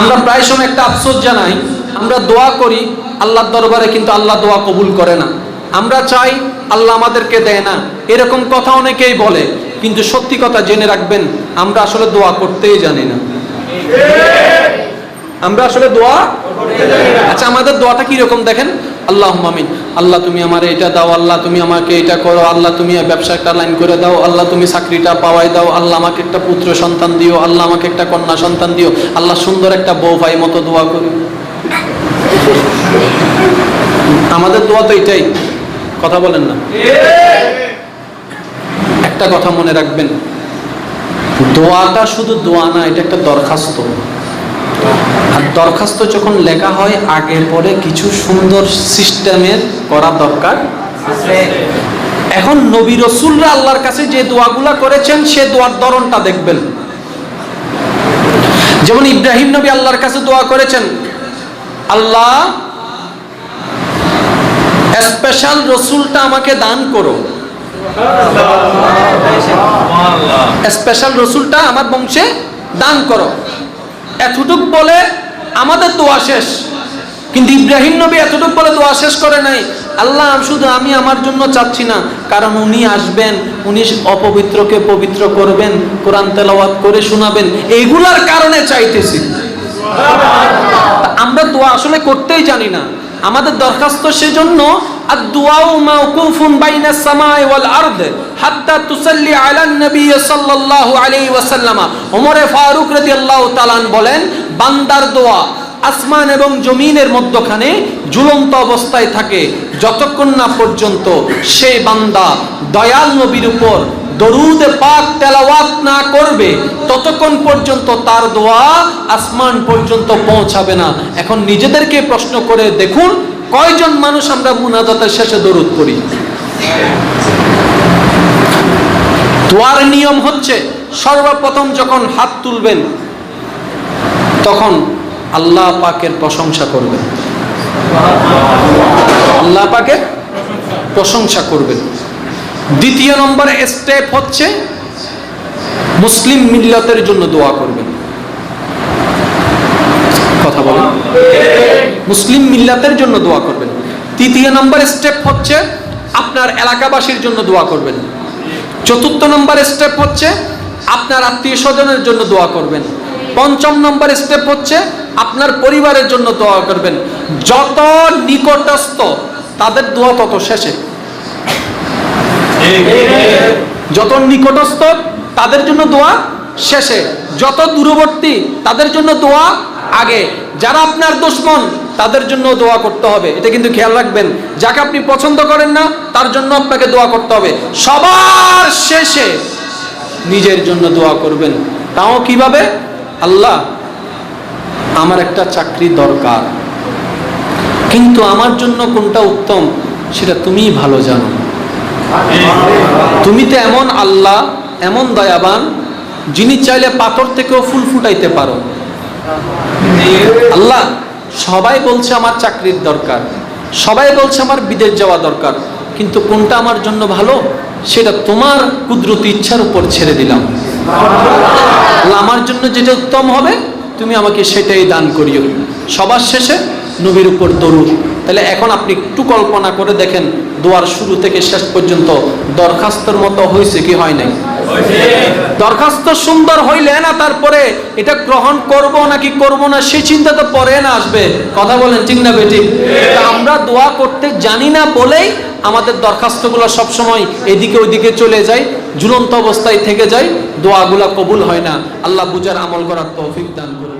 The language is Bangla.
আমরা প্রায় সময় একটা আফসোস জানাই, আমরা দোয়া করি, আল্লাহর দরবারে কিন্তু আল্লাহ দোয়া কবুল করে না। আমরা চাই আল্লাহ আমাদেরকে দেয় না। এরকম কথা অনেকেই বলে, কিন্তু সত্যি কথা জেনে রাখবেন, আমরা আসলে দোয়া করতেই জানি না। আমরা আসলে দোয়া আচ্ছা আমাদের দোয়াটা কি রকম দেখেন? আল্লাহ মামিন আল্লাহ, তুমি আমার এটা দাও, আল্লাহ, তুমি আমাকে এটা করো, আল্লাহ, তুমি ব্যবসা একটা লাইন করে দাও, আল্লাহ, তুমি চাকরিটা পাওয়াই দাও, আল্লাহ, আমাকে একটা পুত্র সন্তান দিও, আল্লাহ, আমাকে একটা কন্যা সন্তান দিও, আল্লাহ, সুন্দর একটা বউ ভাই মতো দোয়া করি। আমাদের দোয়া তো এটাই। কথা বলেন না। একটা কথা মনে রাখবেন। দোয়াটা শুধু দোয়া না, এটা একটা দরখাস্ত। দরখাস্ত যখন লেখা হয় আগে পরে কিছু সুন্দর সিস্টেমের করা দরকার। এখন নবী রসুলরা আল্লাহর কাছে যে দোয়াগুলা করেছেন, সে দোয়ার ধরনটা দেখবেন। যেমন ইব্রাহিম নবী আল্লাহর কাছে দোয়া করেছেন, আল্লাহ স্পেশাল রসুলটা আমাকে দান করো। স্পেশাল রসুলটা আমার বংশে দান করো। এতটুক বলে আমাদের দোয়া শেষ। কিন্তু ইব্রাহিম নবী এতটুক বলে দোয়া শেষ করে নাই, আল্লাহ, শুধু আমি আমার জন্য চাচ্ছি না, কারণ উনি আসবেন, উনি অপবিত্রকে পবিত্র করবেন, কোরআন তেলাওয়াত করে শোনাবেন এইগুলার কারণে চাইতেছি। আমরা দোয়া আসলে করতেই জানি না। আমাদের দরখাস্ত সেজন্য আর দোয়াও মাওকুফুন বাইনা সামাই ওয়াল আরদ, হাত্তা তুসাল্লি আলা নবী সাল্লাল্লাহু আলাইহি ওয়াসাল্লাম। ওমরে ফারুক রাদিয়াল্লাহু তাআলা বলেন বান্দার দোয়া আসমান এবং জমিনের মধ্যখানে ঝুলন্ত অবস্থায় থাকে। যতক্ষণ না পর্যন্ত সেই বান্দা দয়াল নবীর উপর দরুদে পাক তেলাওয়াত না করবে, ততক্ষণ পর্যন্ত তার দোয়া আসমান পর্যন্ত পৌঁছাবে না। এখন নিজেদেরকে প্রশ্ন করে দেখুন, কয়জন মানুষ আমরা মুনাজাতের শেষে দরুদ করি দোয়ার নিয়ম হচ্ছে সর্বপ্রথম যখন হাত তুলবেন তখন আল্লাহ পাকের প্রশংসা করবেন। আল্লাহ পাকের প্রশংসা করবেন। দ্বিতীয় নম্বর স্টেপ হচ্ছে মুসলিম মিল্লতের জন্য দোয়া করবেন। কথা বলেন। মুসলিম মিল্লাতের জন্য দোয়া করবেন। তৃতীয় নম্বর স্টেপ হচ্ছে আপনার এলাকাবাসীর জন্য দোয়া করবেন। চতুর্থ নম্বর স্টেপ হচ্ছে আপনার আত্মীয় স্বজনের জন্য দোয়া করবেন। পঞ্চম নম্বর স্টেপ হচ্ছে আপনার পরিবারের জন্য দোয়া করবেন। যত নিকটস্থ, তাদের দোয়া তত শেষে। যত নিকটস্থ, তাদের জন্য দোয়া শেষে। যত দূরবর্তী, তাদের জন্য দোয়া আগে। যারা আপনার দুশ্মন, তাদের জন্য দোয়া করতে হবে। এটা কিন্তু খেয়াল রাখবেন। যাকে আপনি পছন্দ করেন না, তার জন্য আপনাকে দোয়া করতে হবে। সবার শেষে নিজের জন্য দোয়া করবেন। তাও কীভাবে? আল্লাহ, আমার একটা চাকরি দরকার। কিন্তু আমার জন্য কোনটা উত্তম, সেটা তুমিই ভালো জানো। তুমি তো এমন আল্লাহ, এমন দয়াবান, যিনি চাইলে পাথর থেকেও ফুল ফুটাইতে পারো। আল্লাহ, সবাই বলছে আমার চাকরির দরকার, সবাই বলছে আমার বিদেশ যাওয়া দরকার, কিন্তু কোনটা আমার জন্য ভালো, সেটা তোমার কুদরতি ইচ্ছার উপর ছেড়ে দিলাম। আমার জন্য যেটা উত্তম হবে, তুমি আমাকে সেটাই দান করিও। সবার শেষে নবীর উপর দরুদ। তাহলে এখন আপনি একটু কল্পনা করে দেখেন, দোয়ার শুরু থেকে শেষ পর্যন্ত দরখাস্তর মতো হয়েছে কি হয় নাই? দরখাস্ত সুন্দর হইলে না তারপরে এটা গ্রহণ করব নাকি করব না, সে চিন্তা তো পরে না আসবে। কথা বলেন ঠিক না বেটি? আমরা দোয়া করতে জানি না বলেই আমাদের দরখাস্তগুলো সবসময় এদিকে ওইদিকে চলে যায়, ঝুলন্ত অবস্থায় থেকে যায়, দোয়াগুলা কবুল হয় না। আল্লাহ বুজার আমল করার তৌফিক দান করুন।